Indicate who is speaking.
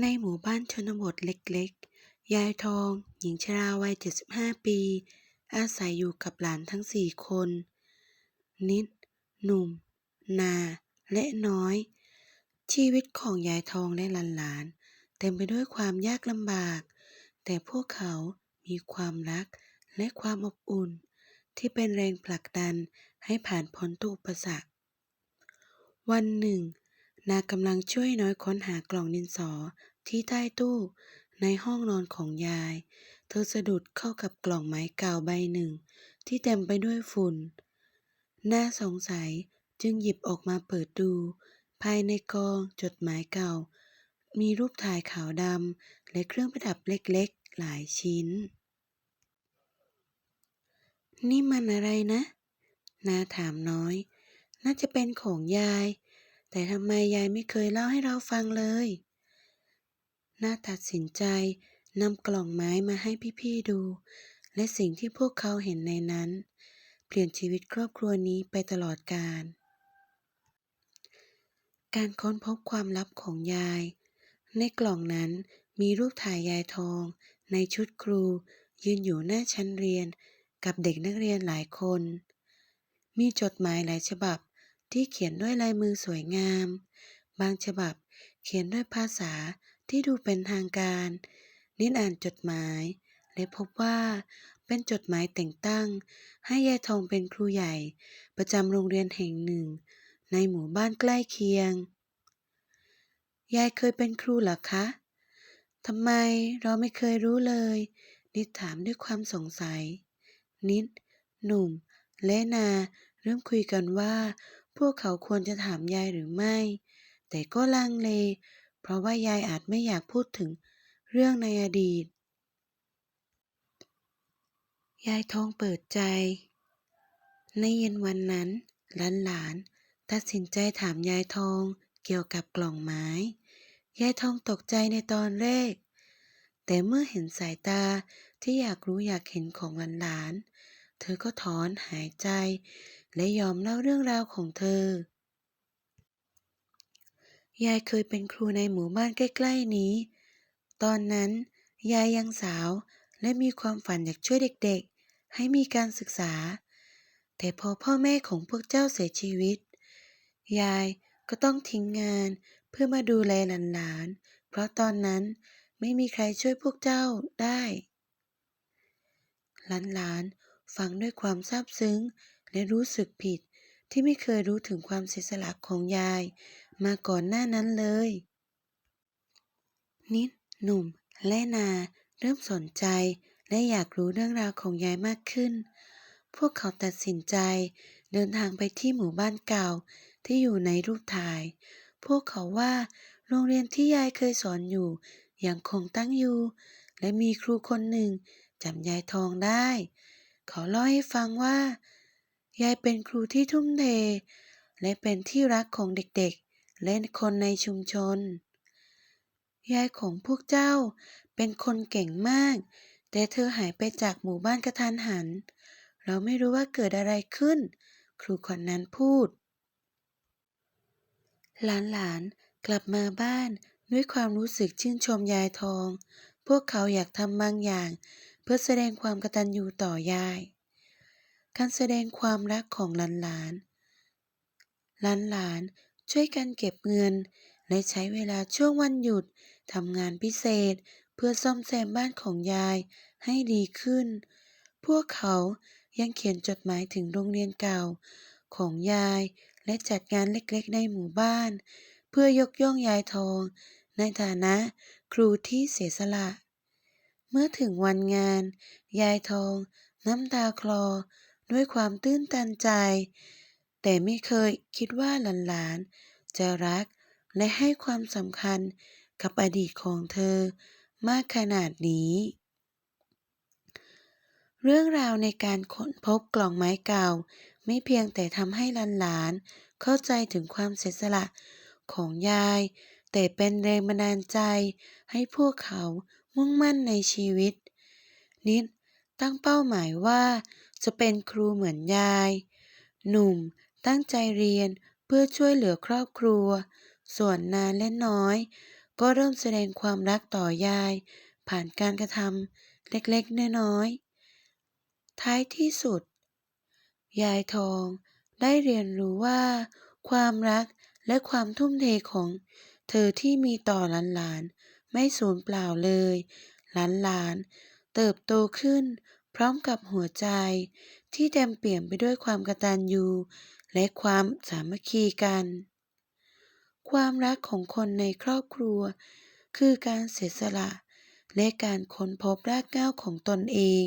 Speaker 1: ในหมู่บ้านชนบทเล็กๆ ยายทอง หญิงชราวัย 75 ปี อาศัยอยู่กับหลานทั้งสี่คน นิด หนุ่ม นา และน้อย ชีวิตของยายทองและหลานๆ เต็มไปด้วยความยากลำบาก แต่พวกเขามีความรักและความอบอุ่น ที่เป็นแรงผลักดันให้ผ่านพ้นทุกอุปสรรค วันหนึ่ง นากำลังช่วยน้อยค้นหากล่องดินสอที่ใต้ตู้ในห้องนอนของยาย เธอสะดุดเข้ากับกล่องไม้เก่าใบหนึ่ง ที่เต็มไปด้วยฝุ่น น่าสงสัยจึงหยิบออกมาเปิดดู ภายในกองจดหมายเก่า มีรูปถ่ายขาวดำและเครื่องประดับเล็กๆ หลายชิ้น นี่มันอะไรนะ นาถามน้อย น่าจะเป็นของยาย แต่ทำไมยายไม่เคยเล่าให้เราฟังเลย น่าตัดสินใจนำกล่องไม้มาให้พี่ๆดู และสิ่งที่พวกเขาเห็นในนั้น เปลี่ยนชีวิตครอบครัวนี้ไปตลอดกาล การค้นพบความลับของยาย ในกล่องนั้นมีรูปถ่ายยายทอง ในชุดครู ยืนอยู่หน้าชั้นเรียนกับเด็กนักเรียนหลายคน มีจดหมายหลายฉบับ ที่เขียนด้วยลายมือสวยงาม บางฉบับเขียนด้วยภาษาที่ดูเป็นทางการ นิดอ่านจดหมาย และพบว่าเป็นจดหมายแต่งตั้ง ให้ยายทองเป็นครูใหญ่ ประจำโรงเรียนแห่งหนึ่ง ในหมู่บ้านใกล้เคียง ยายเคยเป็นครูเหรอคะทำไมเราไม่เคยรู้เลย นิดถามด้วยความสงสัย นิด หนุ่ม และนาเริ่มคุยกันว่า พวกเขาควรจะถามยายหรือไม่ แต่ก็ลังเล เพราะว่ายายอาจไม่อยากพูดถึงเรื่องในอดีต ยายทองเปิดใจ ในเย็นวันนั้นหลานๆตัดสินใจถามยายทองเกี่ยวกับกล่องไม้ ยายทองตกใจในตอนแรก แต่เมื่อเห็นสายตาที่อยากรู้อยากเห็นของหลานๆเธอก็ถอนหายใจ และยอมเล่าเรื่องราวของเธอ ยายเคยเป็นครูในหมู่บ้านใกล้ๆนี้ ตอนนั้น ยายยังสาวและมีความฝันอยากช่วยเด็กๆ ให้มีการศึกษา แต่พอพ่อแม่ของพวกเจ้าเสียชีวิต ยายก็ต้องทิ้งงานเพื่อมาดูแลหลานๆ เพราะตอนนั้นไม่มีใครช่วยพวกเจ้าได้ หลานๆ ฟังด้วยความซาบซึ้ง และรู้สึกผิดที่ไม่เคยรู้ถึงความเสียสละของยาย มาก่อนหน้านั้นเลย นิด หนุ่ม และนา เริ่มสนใจและอยากรู้เรื่องราวของยายมากขึ้น พวกเขาตัดสินใจเดินทางไปที่หมู่บ้านเก่าที่อยู่ในรูปถ่าย พวกเขาว่าโรงเรียนที่ยายเคยสอนอยู่ยังคงตั้งอยู่ และมีครูคนหนึ่งจำยายทองได้ เขาเล่าให้ฟังว่า ยายเป็นครูที่ทุ่มเท และเป็นที่รักของเด็กๆ และคนในชุมชน ยายของพวกเจ้าเป็นคนเก่งมาก แต่เธอหายไปจากหมู่บ้านกระทันหัน เราไม่รู้ว่าเกิดอะไรขึ้น ครูคนนั้นพูด หลานๆ กลับมาบ้านด้วยความรู้สึกชื่นชมยายทอง พวกเขาอยากทำบางอย่าง เพื่อแสดงความกตัญญูต่อยาย การแสดงความรักของหลานๆ หลานๆ ช่วยกันเก็บเงิน และใช้เวลาช่วงวันหยุดทำงานพิเศษเพื่อซ่อมแซมบ้านของยายให้ดีขึ้น พวกเขายังเขียนจดหมายถึงโรงเรียนเก่าของยายและจัดงานเล็กๆ ในหมู่บ้าน เพื่อยกย่องยายทอง ในฐานะครูที่เสียสละ เมื่อถึงวันงาน ยายทองน้ำตาคลอ ด้วยความตื้นตันใจ แต่ไม่เคยคิดว่าหลานๆ จะรักและให้ความสำคัญกับอดีตของเธอมากขนาดนี้ เรื่องราวในการค้นพบกล่องไม้เก่า ไม่เพียงแต่ทำให้หลานๆ เข้าใจถึงความเสียสละของยาย แต่เป็นแรงบันดาลใจให้พวกเขามุ่งมั่นในชีวิต นิด ตั้งเป้าหมายว่า จะเป็นครูเหมือนยาย หนุ่ม ตั้งใจเรียนเพื่อช่วยเหลือครอบครัว ส่วนนาและน้อยก็ก็เริ่มแสดงความรักต่อยาย ผ่านการกระทำเล็กๆน้อยๆท้ายที่สุด ยายทองได้เรียนรู้ว่า ความรักและความทุ่มเทของเธอที่มีต่อหลานๆไม่สูญเปล่าเลย หลานๆ เติบโตขึ้น พร้อมกับหัวใจ ที่เต็มเปี่ยมไปด้วยความกตัญญูและความสามัคคีกัน ความรักของคนในครอบครัว คือการเสียสละ และการค้นพบรากเหง้าของตนเอง